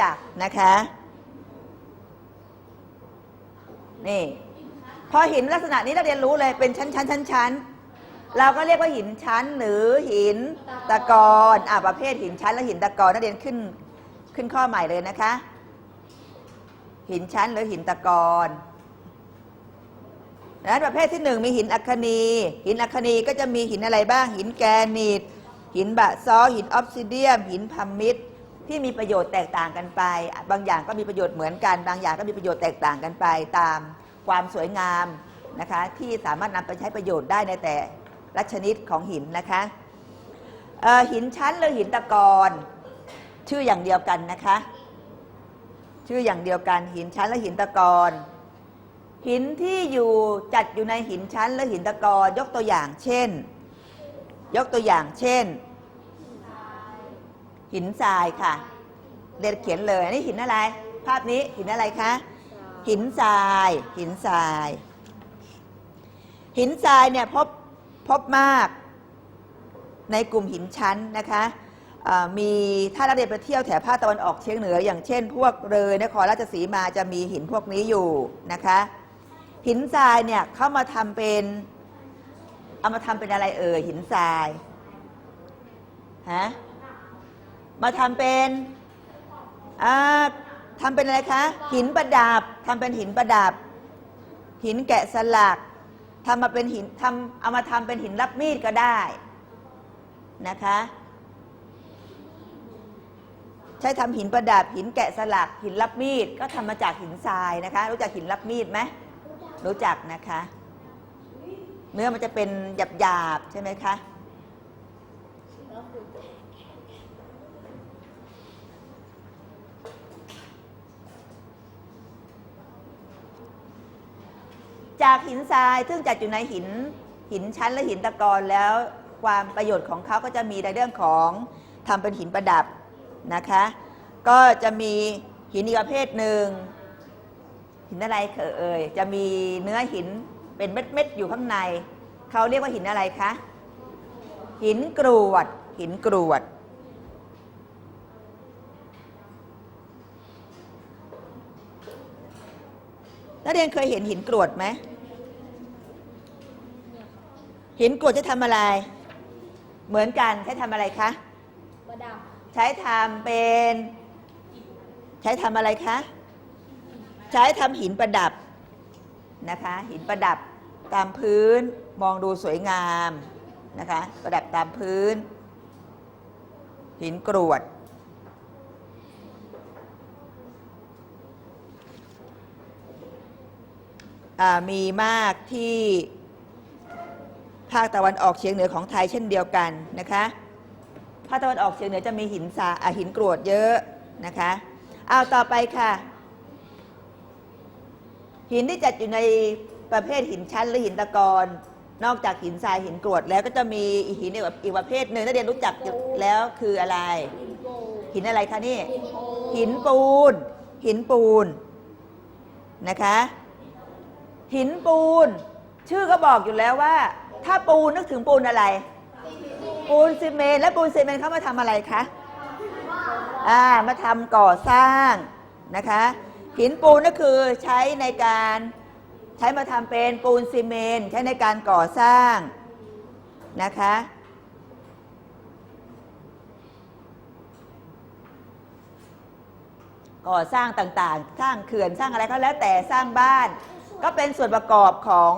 นะนำให้รู้จักนะคะนี่พอหินลักษณะนี้เราเรียนรู้เลยเป็นชั้นชั้นชั้นชั้นเราก็เรียกว่าหินชั้นหรือหินตะกอนอ่าประเภทหินชั้นและหินตะกอนนักเรียนขึ้นขึ้นข้อใหม่เลยนะคะ หินชั้นหรือหินตะกอนนั้นประเภทที่หนึ่งมีหินอัคนี หินอัคนีก็จะมีหินอะไรบ้าง หินแกรนิตหินบะซอลหินออฟซิเดียม หินพัมมิด ที่มีประโยชน์แตกต่างกันไป บางอย่างก็มีประโยชน์เหมือนกัน บางอย่างก็มีประโยชน์แตกต่างกันไป ตามความสวยงามนะคะที่สามารถนำไปใช้ประโยชน์ได้ในแต่ละชนิดของหินนะคะหินชั้นหรือหินตะกอนชื่ออย่างเดียวกันนะคะ ชื่ออย่างเดียวกันหินชั้นและหินตะกอนหินที่อยู่จัดอยู่ในหินชั้นและหินตะกอนยกตัวอย่างเช่น ยกตัวอย่างเช่น หินทรายค่ะเรียเขียนเลยอันนี้หินอะไร ภาพนี้หินอะไรคะ หินทราย หินทราย หินทรายเนี่ยพบพบมากในกลุ่มหินชั้นนะคะมีถ้าเราเรียนไปเที่ยวแถบภาคตะวันออกเฉียงเหนือ อย่างเช่น พวกเลยนครราชสีมาจะมีหินพวกนี้อยู่นะคะ หินทรายเนี่ยเข้ามาทำเป็นเอามาทำเป็นอะไรเอ่ยหินทรายฮะ มาทำเป็นอ่าทำเป็นอะไรคะ หินประดับทำเป็นหินประดับ หินแกะสลักทำมาเป็นหินทำเอามาทำเป็นหินรับมีดก็ได้นะคะ ใช้ทำหินประดับหินแกะสลัก หินรับมีดก็ทำมาจากหินทรายนะคะ รู้จักหินรับมีดไหมรู้จักนะคะ เนื้อมันจะเป็นหยาบๆใช่ไหมคะ จากหินทรายซึ่งจัดอยู่ในหินหินชั้นและหินตะกอนแล้วความประโยชน์ของเขาก็จะมีในเรื่องของทำเป็นหินประดับนะคะ ก็จะมีหินอีกประเภทหนึ่งหินอะไรเอ่ยจะมีเนื้อหินเป็นเม็ดๆอยู่ข้างในเขาเรียกว่าหินอะไรคะหินกรวด หินกรวด นักเรียนเคยเห็นหินกรวดไหม หินกรวดจะทำอะไร เหมือนกันใช้ทำอะไรคะประดับใช้ทำเป็น ใช้ทำอะไรคะ ใช้ทำหินประดับนะคะ หินประดับตามพื้นมองดูสวยงามนะคะ ประดับตามพื้น หินกรวดอ่ามีมากที่ ภาคตะวันออกเฉียงเหนือของไทยเช่นเดียวกันนะคะ ภาคตะวันออกเฉียงเหนือจะมีหินทราอ่าหินกรวดเยอะนะคะเอาต่อไปค่ะ หินที่จัดอยู่ในประเภทหินชั้นหรือหินตะกอนนอกจากหินทรายหินกรวดแล้วก็จะมีอีกหินอีกประเภทหนึ่งนักเรียนรู้จักแล้วคืออะไร หินอะไรคะนี่ หินปูน หินปูนนะคะ หินปูน ชื่อก็บอกอยู่แล้วว่า ถ้าปูนนึกถึงปูนอะไร ปูนซีเมนต์และปูนซีเมนต์เขามาทำอะไรคะอ่ามาทำก่อสร้างนะคะหินปูนก็คือใช้ในการใช้มาทำเป็นปูนซีเมนต์ใช้ในการก่อสร้างนะคะก่อสร้างต่างๆ สร้างเขื่อนสร้างอะไรก็แล้วแต่สร้างบ้าน ก็เป็นส่วนประกอบของ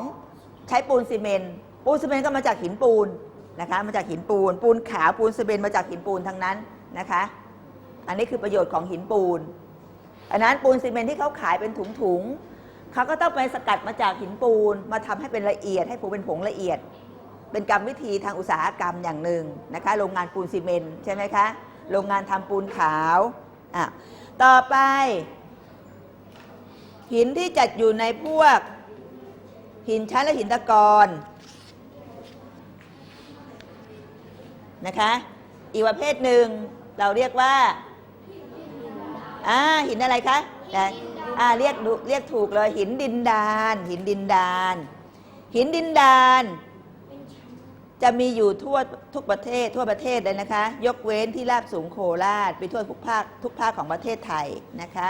ใช้ปูนซีเมนต์ ปูนซีเมนต์ก็มาจากหินปูนนะคะมาจากหินปูน ปูนขาวปูนซีเมนต์มาจากหินปูนทั้งนั้นนะคะ อันนี้คือประโยชน์ของหินปูนอันนั้นปูนซีเมนต์ที่เขาขายเป็นถุงๆเขาก็ต้องไปสกัดมาจากหินปูนมาทำให้เป็นละเอียด ให้ผูเป็นผงละเอียด เป็นกรรมวิธีทางอุตสาหกรรมอย่างหนึ่งนะคะ โรงงานปูนซีเมนต์ใช่ไหมคะโรงงานทำปูนขาวอะต่อไป หินที่จัดอยู่ในพวกหินชั้นและหินตะกอน นะคะ อีกประเภทหนึ่งเราเรียกว่าอ่าหินอะไรคะแต่อ่าเรียกดูเรียกถูกเลยหินดินดาน หินดินดาน หินดินดานจะมีอยู่ทั่วทุกประเทศทั่วประเทศเลยนะคะ ยกเว้นที่ราบสูงโคราช ไปทั่วทุกภาคทุกภาคของประเทศไทยนะคะ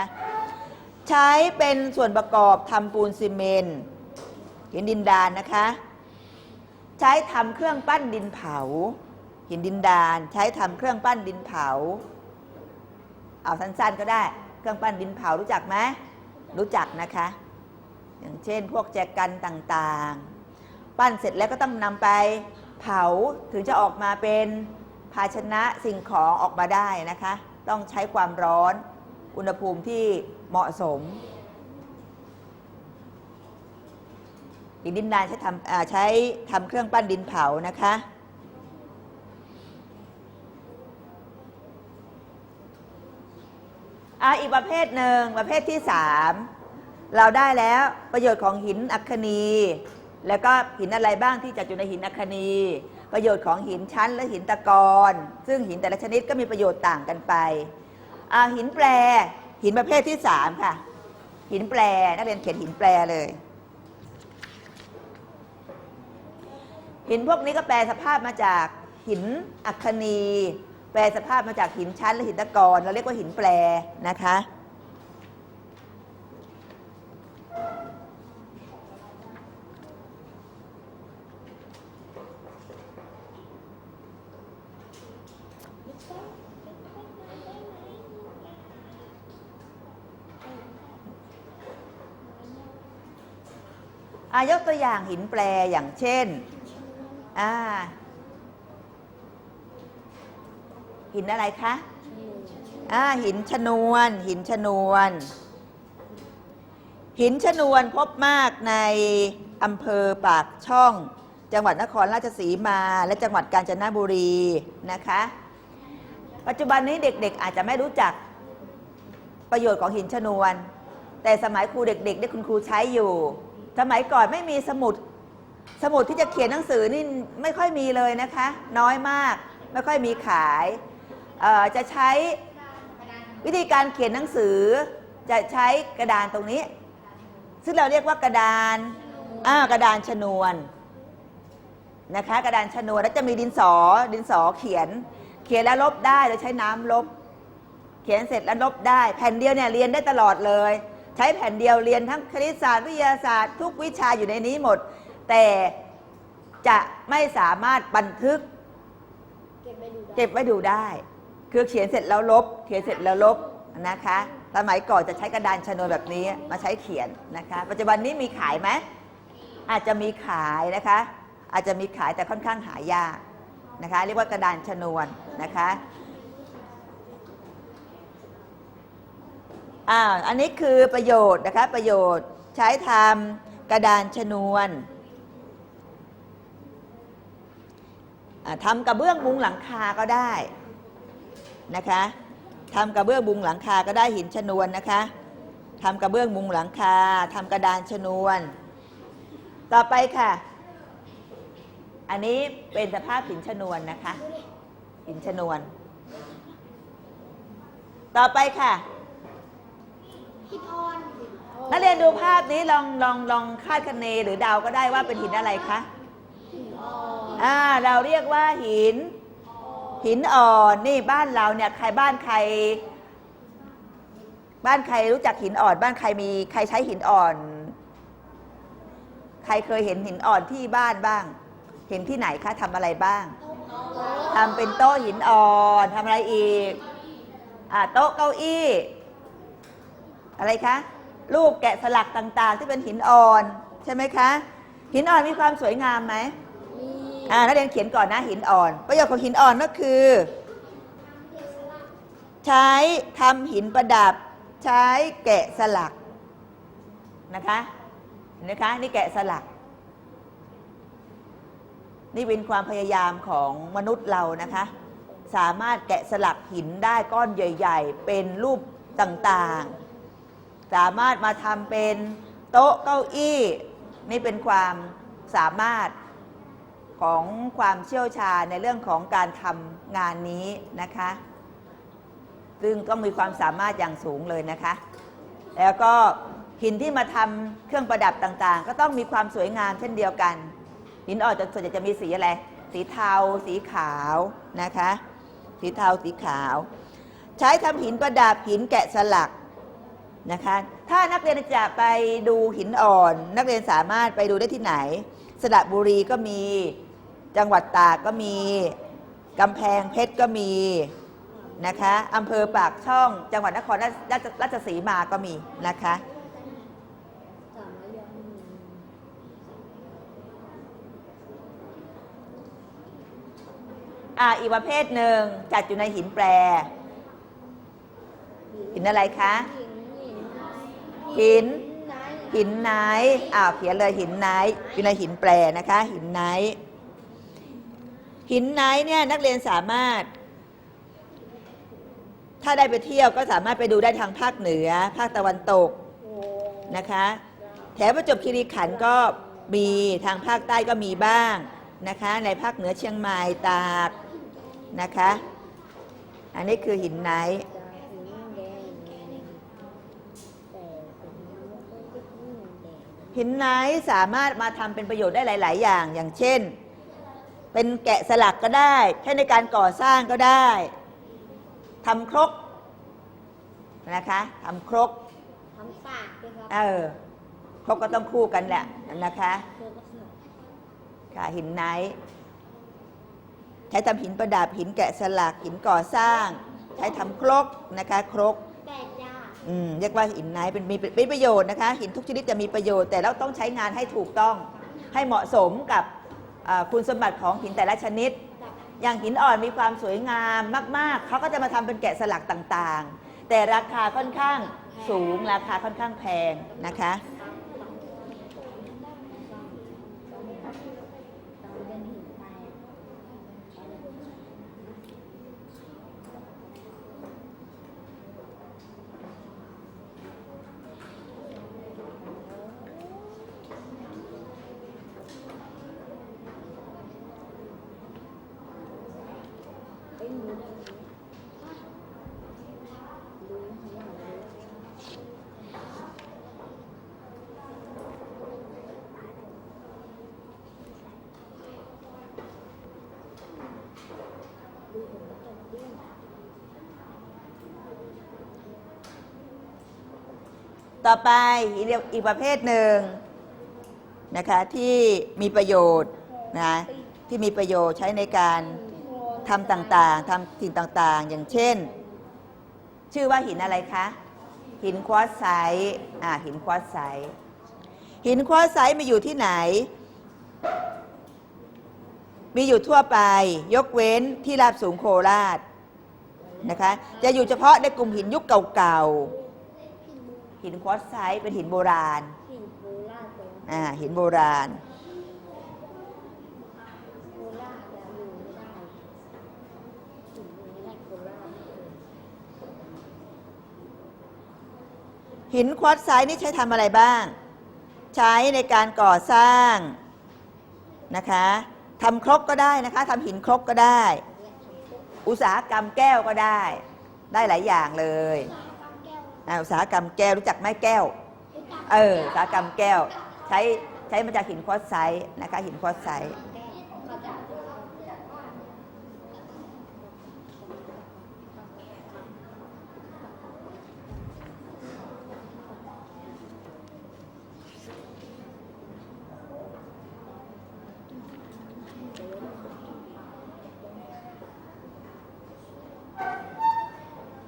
ใช้เป็นส่วนประกอบทำปูนซีเมนต์หินดินดานนะคะ ใช้ทำเครื่องปั้นดินเผา หินดินดานใช้ทำเครื่องปั้นดินเผา เอาสั้นๆก็ได้ เครื่องปั้นดินเผารู้จักไหมรู้จักนะคะ อย่างเช่น พวกแจกันต่างๆ ปั้นเสร็จแล้วก็ต้องนำไปเผาถึงจะออกมาเป็นภาชนะสิ่งของออกมาได้นะคะ ต้องใช้ความร้อน อุณหภูมิที่เหมาะสมหินดินดานใช้ทำอ่าใช้ทำเครื่องปั้นดินเผานะคะ อ่าอีกประเภทหนึ่งประเภทที่สามเราได้แล้วประโยชน์ของหินอัคนี แล้วก็หินอะไรบ้างที่จัดอยู่ในหินอัคนี ประโยชน์ของหินชั้นและหินตะกอนซึ่งหินแต่ละชนิดก็มีประโยชน์ต่างกันไปอ่าหินแปรหินประเภทที่สามค่ะ หินแปรนักเรียนเขียนหินแปรเลย หินพวกนี้ก็แปลสภาพมาจากหินอัคนี แปลสภาพมาจากหินชั้นและหินตะกอนเราเรียกว่าหินแปรนะคะ อายกตัวอย่างหินแปรอย่างเช่น อ่า หินอะไรคะอ่าหินชนวน หินชนวน หินชนวนพบมากในอำเภอปากช่อง จังหวัดนครราชสีมา และจังหวัดกาญจนบุรีนะคะ ปัจจุบันนี้เด็กๆ อาจจะไม่รู้จักประโยชน์ของหินชนวน แต่สมัยครูเด็กๆได้คุณครูใช้อยู่ สมัยก่อนไม่มีสมุดสมุดที่จะเขียนหนังสือนี่ไม่ค่อยมีเลยนะคะ น้อยมาก ไม่ค่อยมีขายเอ่อ จะใช้วิธีการเขียนหนังสือ จะใช้กระดานตรงนี้ ซึ่งเราเรียกว่ากระดานกระดานชนวนนะคะกระดานชนวนแล้วจะมีดินสอ ดินสอเขียน เขียนแล้วลบได้เราใช้น้ำลบ เขียนเสร็จแล้วลบได้ แผ่นเดียวเนี่ยเรียนได้ตลอดเลย ใช้แผ่นเดียวเรียนทั้งคณิตศาสตร์วิทยาศาสตร์ ทุกวิชาอยู่ในนี้หมด แต่จะไม่สามารถบันทึก เก็บไว้ดูได้ คือเขียนเสร็จแล้วลบ เขียนเสร็จแล้วลบนะคะ สมัยก่อนจะใช้กระดานชนวนแบบนี้มาใช้เขียนนะคะ ปัจจุบันนี้มีขายไหมอาจจะมีขายนะคะ อาจจะมีขายแต่ค่อนข้างหายากนะคะ เรียกว่ากระดานชนวนนะคะอ่าอันนี้คือประโยชน์นะคะประโยชน์ใช้ทำกระดานชนวนอ่าทำกระเบื้องมุงหลังคาก็ได้ นะคะทำกระเบื้องมุงหลังคาก็ได้หินชนวนนะคะทำกระเบื้องมุงหลังคาทำกระดานชนวน ต่อไปค่ะ อันนี้เป็นสภาพหินชนวนนะคะ หินชนวน ต่อไปค่ะหินอ่อนนักเรียนดูภาพนี้ลองลองลองคาดคะเนหรือเดาก็ได้ว่าเป็นหินอะไรคะหินอ่อนอ่าเราเรียกว่าหิน หินอ่อนนี่บ้านเราเนี่ยใครบ้านใคร บ้านใครรู้จักหินอ่อน บ้านใครมีใครใช้หินอ่อน ใครเคยเห็นหินอ่อนที่บ้านบ้าง เห็นที่ไหนคะทำอะไรบ้างทำเป็นโต๊ะหินอ่อนทำอะไรอีกอ่าโต๊ะเก้าอี้ อะไรคะรูปแกะสลักต่างๆ ที่เป็นหินอ่อน ใช่ไหมคะ หินอ่อนมีความสวยงามไหม อ่านักเรียนเขียนก่อนนะหินอ่อน ประโยชน์ของหินอ่อนก็คือ ใช้ทำหินประดับ ใช้แกะสลักนะคะเห็นไหมคะนี่แกะสลัก นี่เป็นความพยายามของมนุษย์เรานะคะ สามารถแกะสลักหินได้ก้อนใหญ่ ๆ เป็นรูปต่างๆ สามารถมาทำเป็นโต๊ะเก้าอี้ นี่เป็นความสามารถ ของความเชี่ยวชาญในเรื่องของการทำงานนี้นะคะ ซึ่งต้องมีความสามารถอย่างสูงเลยนะคะ แล้วก็หินที่มาทำเครื่องประดับต่างๆ ก็ต้องมีความสวยงามเช่นเดียวกัน หินอ่อนจะส่วนใหญ่จะมีสีอะไร สีเทา สีขาวนะคะ สีเทา สีขาว ใช้ทำหินประดับหินแกะสลักนะคะ ถ้านักเรียนจะไปดูหินอ่อน นักเรียนสามารถไปดูได้ที่ไหนสระบุรีก็มี จังหวัดตากก็มีกำแพงเพชรก็มีนะคะอำเภอปากช่องจังหวัดนครราชสีมาก็มีนะคะอ่าอีกประเภทหนึ่งจัดอยู่ในหินแปร หินอะไรคะหินหินไนท์อ้าเขียนเลยหินไนท์อยู่ในหินแปรนะคะ หินไนท์ หินไนท์เนี่ยนักเรียนสามารถ ถ้าได้ไปเที่ยวก็สามารถไปดูได้ทางภาคเหนือ ภาคตะวันตกนะคะ แถวประจวบคีรีขันธ์ก็มีทางภาคใต้ก็มีบ้างนะคะ ในภาคเหนือเชียงใหม่ตากนะคะ อันนี้คือหินไนท์หินน้ำต้นที่หินแดงหินไนท์สามารถมาทำเป็นประโยชน์ได้หลาย ๆ อย่างอย่างเช่น เป็นแกะสลักก็ได้ ใช้ในการก่อสร้างก็ได้ทำครกนะคะทำครกทำปากด้วยครับเออครกก็ต้องคู่กันแหละนะคะเพื่อก็เสือกค่ะหินไนท์ใช้ทำหินประดับหินแกะสลักหินก่อสร้าง ใช้ทำครกนะคะครกแตกยากอืมเรียกว่าหินไนท์เป็นมีเป็นประโยชน์นะคะ หินทุกชนิดจะมีประโยชน์แต่เราต้องใช้งานให้ถูกต้องให้เหมาะสมกับอ่า คุณสมบัติของหินแต่ละชนิด อย่างหินอ่อนมีความสวยงามมาก ๆ เขาก็จะมาทำเป็นแกะสลักต่างๆ แต่ราคาค่อนข้างสูงราคาค่อนข้างแพงนะคะ ต้องเป็นหินแตก เป็นรู้ได้ไหมรู้นะคะรู้ ดูผมก็ตกด้วย ต่อไปอีกประเภทหนึ่งนะคะที่มีประโยชน์นะที่มีประโยชน์ใช้ในการทำต่างๆทำสิ่งต่างๆ อย่างเช่น ชื่อว่าหินอะไรคะ หินควอตไซต์อ่าหินควอตไซต์หินควอตไซต์มีอยู่ที่ไหน มีอยู่ทั่วไปยกเว้นที่ราบสูงโคราชนะคะจะอยู่เฉพาะในกลุ่มหินยุคเก่าๆ หินควอตไซต์เป็นหินโบราณ หินโคราชเลยอ่าหินโบราณโคราชจะอยู่ไม่ได้หินอยู่ไม่ได้โคราชหินควอตไซต์นี่ใช้ทำอะไรบ้าง ใช้ในการก่อสร้างนะคะทำครกก็ได้นะคะทำหินครกก็ได้ อุตสาหกรรมแก้วก็ได้ ได้หลายอย่างเลย อ่าอุตสาหกรรมแก้วรู้จักไหมแก้ว เอออุตสาหกรรมแก้ว ใช้ใช้มาจากหินควอตไซต์นะคะหินควอตไซต์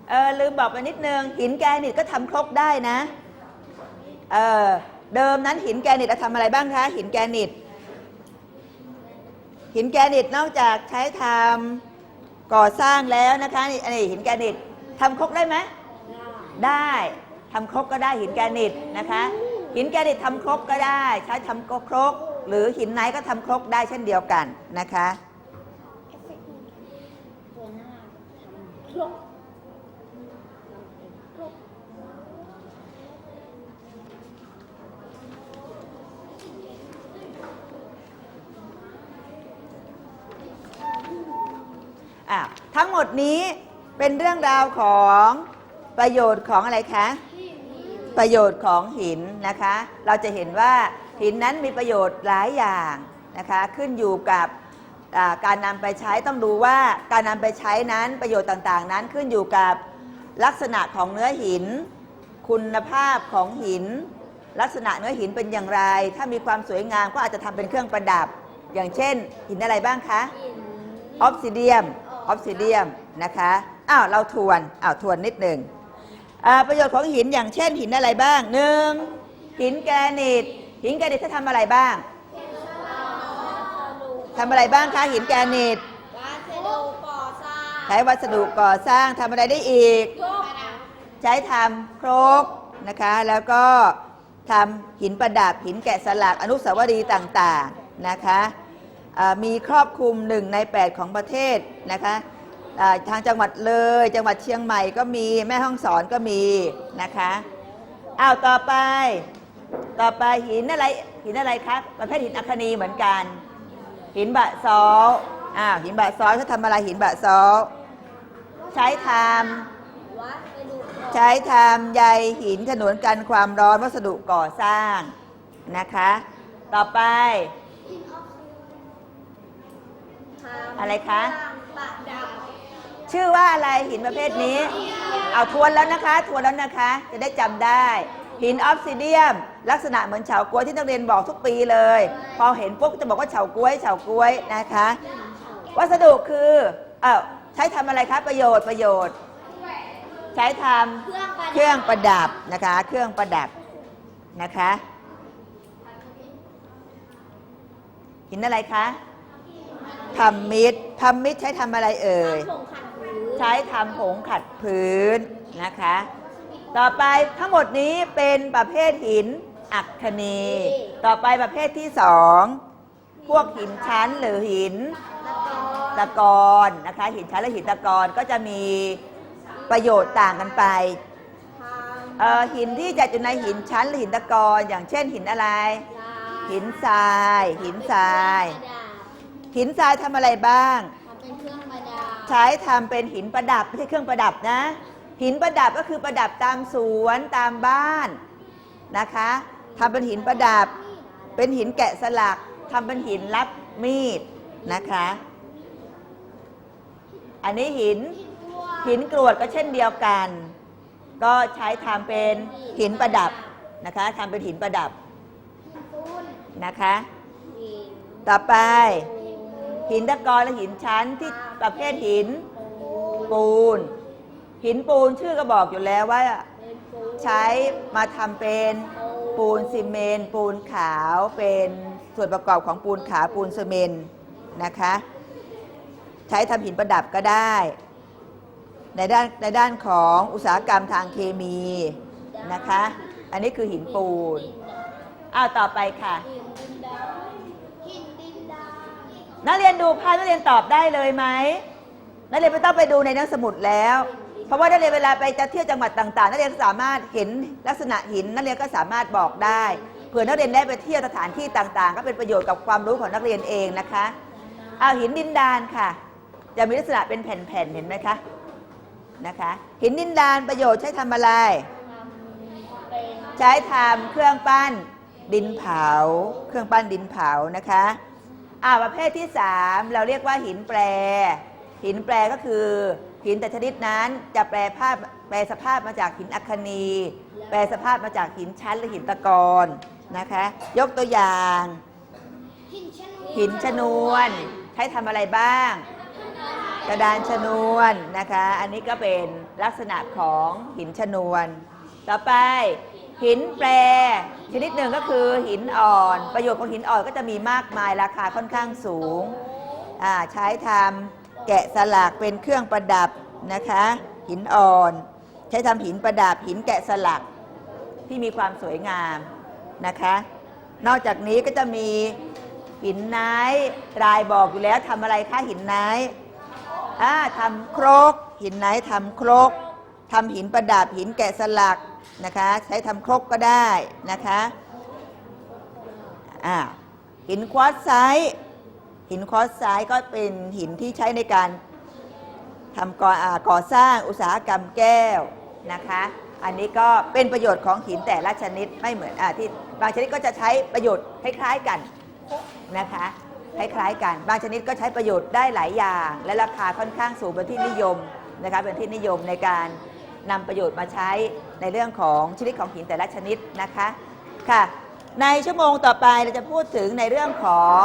เออลืม บอกไปนิดนึงหินแกรนิตก็ทำครกได้นะเออเดิมนั้นหินแกรนิตเราทำอะไรบ้างคะหินแกรนิต หินแกรนิตนอกจากใช้ทำก่อสร้างแล้วนะคะนี่อันนี้หินแกรนิตทำครกได้ไหมได้ทำครกก็ได้หินแกรนิตนะคะ หินแกรนิตทำครกก็ได้ ใช้ทำครกหรือหินไนท์ก็ทำครกได้เช่นเดียวกันนะคะ เอฟเฟกต์ตัวหน้าทำครบทำเป็นครบ อะทั้งหม ดนี้เป็นเรื่องราวของประโยชน์ของอะไรคะ ประโยชน์ของหินนะคะ เราจะเห็นว่าหินนั้นมีประโยชน์หลายอย่างนะคะ ขึ้นอยู่กับอ่าการนำไปใช้ต้องดูว่าการนำไปใช้นั้นประโยชน์ต่างๆ นั้นขึ้นอยู่กับลักษณะของเนื้อหิน คุณภาพของหิน ลักษณะเนื้อหินเป็นอย่างไร ถ้ามีความสวยงามก็อาจจะทำเป็นเครื่องประดับ อย่างเช่น หินอะไรบ้างคะหินออฟซิเดียม ออฟซิเดียมนะคะอ้าวเราทวนอ้าวทวนนิดหนึ่งอ่าประโยชน์ของหินอย่างเช่นหินอะไรบ้างหนึ่งหินแกรนิตหินแกรนิตถ้าทำอะไรบ้างทำอะไรบ้างคะหินแกรนิตวัสดุก่อสร้างใช้วัสดุก่อสร้างทำอะไรได้อีกทุกใช้ทำครกนะคะแล้วก็ทำหินประดับหินแกะสลักอนุสาวรีย์ต่างๆนะคะอ่า มีครอบคลุมหนึ่งใน 8 ของประเทศนะคะทางจังหวัดเลย จังหวัดเชียงใหม่ก็มีแม่ฮ่องสอนก็มีนะคะอ้าวต่อไป ต่อไปหินอะไรหินอะไรครับประเภทหินอัคนีเหมือนกัน หินบะซออ้าวหินบะซอเขาทำอะไรหินบะซอใช้ทำใช้ทำใยหินขนวนกันความร้อนวัสดุก่อสร้างนะคะ ต่อไป อะไรคะ ชื่อว่าอะไรหินประเภทนี้ เอาทวนแล้วนะคะ ทวนแล้วนะคะ จะได้จำได้ หินออฟซิเดียม ลักษณะเหมือนเฉาก๊วยที่นักเรียนบอกทุกปีเลย พอเห็นปุ๊บจะบอกว่าเฉาก๊วยเฉาก๊วยนะคะ วัสดุคือเออใช้ทำอะไรคะประโยชน์ประโยชน์ ใช้ทำเครื่องประดับนะคะ เครื่องประดับนะคะหินอะไรคะ ทำมิดทำมิดใช้ทำอะไรเอ่ยผงขัดผิวใช้ทำผงขัดพื้นนะคะ ต่อไปทั้งหมดนี้เป็นประเภทหินอัคนี ต่อไปประเภทที่สองพวกหินชั้นหรือหินตะกอนตะกอนนะคะ หินชั้นและหินตะกอนก็จะมีประโยชน์ต่างกันไปทเอ่อหินที่จัดอยู่ในหินชั้นหรือหินตะกอนอย่างเช่นหินอะไรำหินทราย หินทรายประดับ หินทรายทำอะไรบ้าง ทำเป็นเครื่องประดับใช้ทำเป็นหินประดับไม่ใช่เครื่องประดับนะ หินประดับก็คือประดับตามสวนตามบ้านนะคะทำเป็นหินประดับ เป็นหินแกะสลักทำเป็นหินรับมีดนะคะ อันนี้หินหินกรวดก็เช่นเดียวกัน ก็ใช้ทำเป็นหินประดับนะคะทำเป็นหินประดับนะคะหินต่อไป หินตะกอนและหินชั้นที่ประเภทหินปูน หินปูนชื่อก็บอกอยู่แล้วว่า ใช้มาทำเป็นปูนซีเมนต์ปูนขาวเป็นส่วนประกอบของปูนขาวปูนซีเมนต์นะคะ ใช้ทำหินประดับก็ได้ ในด้านในด้านของอุตสาหกรรมทางเคมีนะคะ อันนี้คือหินปูนอ้าวต่อไปค่ะ นักเรียนดูภาพนักเรียนตอบได้เลยไหมนักเรียนไม่ต้องไปดูในหนังสมุดแล้ว เพราะว่านักเรียนเวลาไปจะเที่ยวจังหวัดต่างๆ นักเรียนสามารถเห็นลักษณะหิน นักเรียนก็สามารถบอกได้เผื่อนักเรียนได้ไปเที่ยวสถานที่ต่างๆ ก็เป็นประโยชน์กับความรู้ของนักเรียนเองนะคะเอาหินดินดานค่ะ จะมีลักษณะเป็นแผ่นๆเห็นไหมคะนะคะ หินดินดานประโยชน์ใช้ทำอะไร ใช้ทำเครื่องปั้นดินเผา เครื่องปั้นดินเผานะคะ อ่าประเภทที่ 3 เราเรียกว่าหินแปร หินแปรก็คือหินแต่ชนิดนั้นจะแปลภาพแปลสภาพมาจากหินอัคนี แปลสภาพมาจากหินชั้นหรือหินตะกอนนะคะ ยกตัวอย่างหินชนวนหินชนวน ใช้ทำอะไรบ้าง กระดานชนวนนะคะ อันนี้ก็เป็นลักษณะของหินชนวน ต่อไป หินแปรชนิดหนึ่งก็คือหินอ่อน ประโยชน์ของหินอ่อนก็จะมีมากมายราคาค่อนข้างสูงใช้ทำแกะสลักเป็นเครื่องประดับนะคะ หินอ่อน ใช้ทำหินประดับหินแกะสลักที่มีความสวยงามนะคะ นอกจากนี้ก็จะมีหินไนท์รายบอกอยู่แล้วทำอะไรคะหินไนท์อ่าทำครก หินไนท์ทำครกทำหินประดับหินแกะสลัก นะคะ ใช้ทำครกก็ได้นะคะอ่าหินควอตไซต์หินควอตไซต์ก็เป็นหินที่ใช้ในการทำก่อก่อสร้างอุตสาหกรรมแก้วนะคะ อันนี้ก็เป็นประโยชน์ของหินแต่ละชนิดไม่เหมือนอที่บางชนิดก็จะใช้ประโยชน์คล้ายๆกันนะคะคล้ายๆกัน บางชนิดก็ใช้ประโยชน์ได้หลายอย่าง และราคาค่อนข้างสูงเป็นที่นิยมนะคะเป็นที่นิยมในการ นำประโยชน์มาใช้ในเรื่องของชนิดของหินแต่ละชนิดนะคะค่ะ ในชั่วโมงต่อไปเราจะพูดถึงในเรื่องของ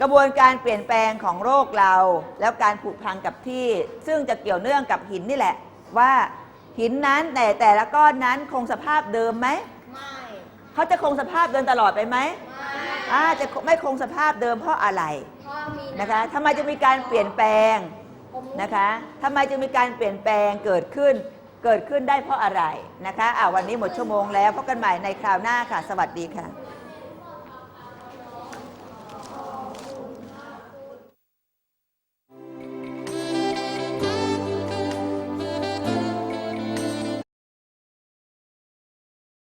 กระบวนการเปลี่ยนแปลงของโรคเรา แล้วการผุพังกับที่ ซึ่งจะเกี่ยวเนื่องกับหินนี่แหละ ว่าหินนั้นแต่แต่ละก้อนนั้นคงสภาพเดิมไหมไม่เขาจะคงสภาพเดิมตลอดไปไหมไม่อาจะไม่คงสภาพเดิมเพราะอะไรเพราะมีนะคะทำไมจะมีการเปลี่ยนแปลงนะคะทำไมจะมีการเปลี่ยนแปลงเกิดขึ้น เกิดขึ้นได้เพราะอะไรนะคะอ่าวันนี้หมดชั่วโมงแล้วพบกันใหม่ในคราวหน้าค่ะ สวัสดีค่ะ